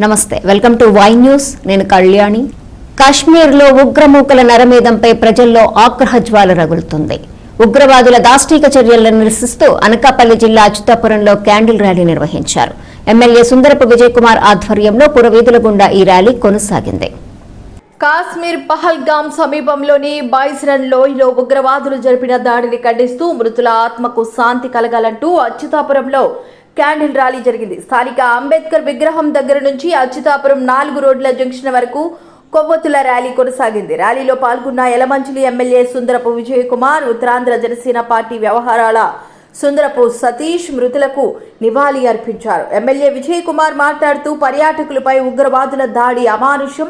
నమస్తే welcome to Y news. నేను కళ్యాణి. కాశ్మీర్లో ఉగ్రమూకల నరమేధంపై ప్రజల్లో ఆగ్రహ జ్వాల రగులుతుంది. ఉగ్రవాదుల దాష్టీక చర్యలను నిరసిస్తూ అనకాపల్లి జిల్లా అచ్యుతాపురంలో క్యాండిల్ ర్యాలీ నిర్వహించారు. ఎమ్మెల్యే సుందరపు విజయ్ కుమార్ ఆధ్వర్యంలో పురవీధుల గుండా ఈ ర్యాలీ కొనసాగింది. కాశ్మీర్ పహల్గామ్ సమీపంలోని బాయిస్రన్ లోయలో ఉగ్రవాదులు జరిపిన దాడిని ఖండిస్తూ మృతుల ఆత్మకు శాంతి కలగాలంటూ అచ్యుతాపురంలో క్యాండిల్ ర్యాలీ జరిగింది. స్థానిక అంబేద్కర్ విగ్రహం దగ్గర నుంచి అచ్యుతాపురం నాలుగు రోడ్ల జంక్షన్ వరకు కొవ్వొత్తుల ర్యాలీ కొనసాగింది. ర్యాలీలో పాల్గొన్న యలమంచిలి ఎమ్మెల్యే సుందరపు విజయకుమార్ ఉత్తరాంధ్ర జనసేన పార్టీ వ్యవహారాల సుందరపు సతీష్ మృతులకు నివాళి అర్పించారు. ఎమ్మెల్యే విజయకుమార్ మాట్లాడుతూ పర్యాటకులపై ఉగ్రవాదుల దాడి అమానుషం.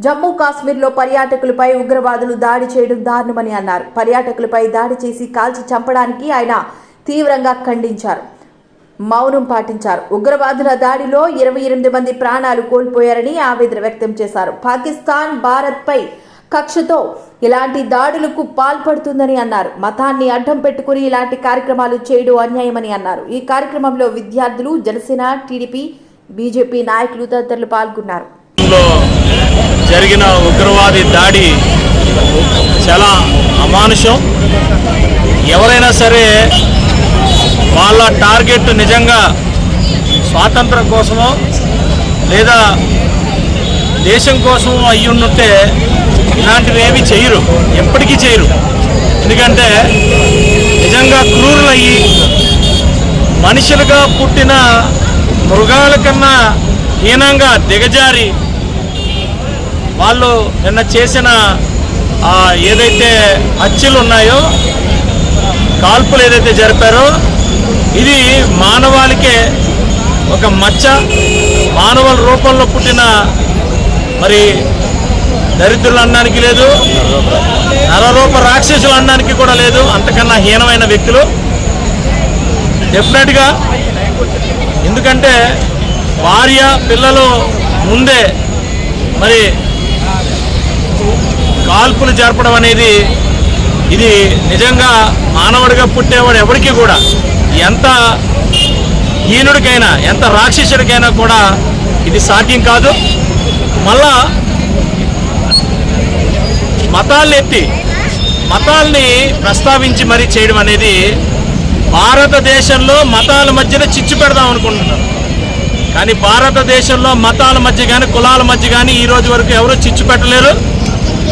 జమ్మూ కాశ్మీర్లో పర్యాటకులపై ఉగ్రవాదులు దాడి చేయడం దారుణమని అన్నారు. పర్యాటకులపై దాడి చేసి కాల్చి చంపడానికి ఆయన తీవ్రంగా ఖండించారు. మౌనం పాటించారు. ఉగ్రవాదుల దాడిలో ఇరవై ఎనిమిది మంది ప్రాణాలు కోల్పోయారని ఆవేదన వ్యక్తం చేశారు. పాకిస్తాన్ భారత్పై కక్షతో ఇలాంటి దాడులకు పాల్పడుతుందని అన్నారు. మతాన్ని అడ్డం పెట్టుకుని ఇలాంటి కార్యక్రమాలు చేయడం అన్యాయమని అన్నారు. ఈ కార్యక్రమంలో విద్యార్థులు జనసేన టీడీపీ బీజేపీ నాయకులు తదితరులు పాల్గొన్నారు. జరిగిన ఉగ్రవాది దాడి చాలా అమానుషం. ఎవరైనా సరే వాళ్ళ టార్గెట్ నిజంగా స్వాతంత్రం కోసమో లేదా దేశం కోసమో అయ్యి ఉంటే ఇలాంటివి ఏమి చేయరు. ఎప్పటికీ చేయరు. ఎందుకంటే నిజంగా క్రూరులయ్యి మనుషులుగా పుట్టిన మృగాల కన్నా హీనంగా దిగజారి వాళ్ళు నిన్న చేసిన ఆ ఏదైతే హత్యలు ఉన్నాయో కాల్పులు ఏదైతే జరిపారో ఇది మానవాళికే ఒక మచ్చ. మానవుల రూపంలో పుట్టిన మరి దరిద్రులు అనడానికి లేదు నరరూప రాక్షసులు అనడానికి కూడా లేదు అంతకన్నా హీనమైన వ్యక్తులు. డెఫినెట్గా ఎందుకంటే భార్య పిల్లలు ముందే మరి కాల్పులు జరపడం అనేది ఇది నిజంగా మానవుడిగా పుట్టేవాడు ఎవరికి కూడా ఎంత హీనుడికైనా ఎంత రాక్షసుడికైనా కూడా ఇది సాధ్యం కాదు. మళ్ళా మతాల్ని ఎత్తి మతాల్ని ప్రస్తావించి మరీ చేయడం అనేది భారతదేశంలో మతాల మధ్యన చిచ్చు పెడదాం అనుకుంటున్నారు. కానీ భారతదేశంలో మతాల మధ్య కానీ కులాల మధ్య కానీ ఈ రోజు వరకు ఎవరు చిచ్చు పెట్టలేరు.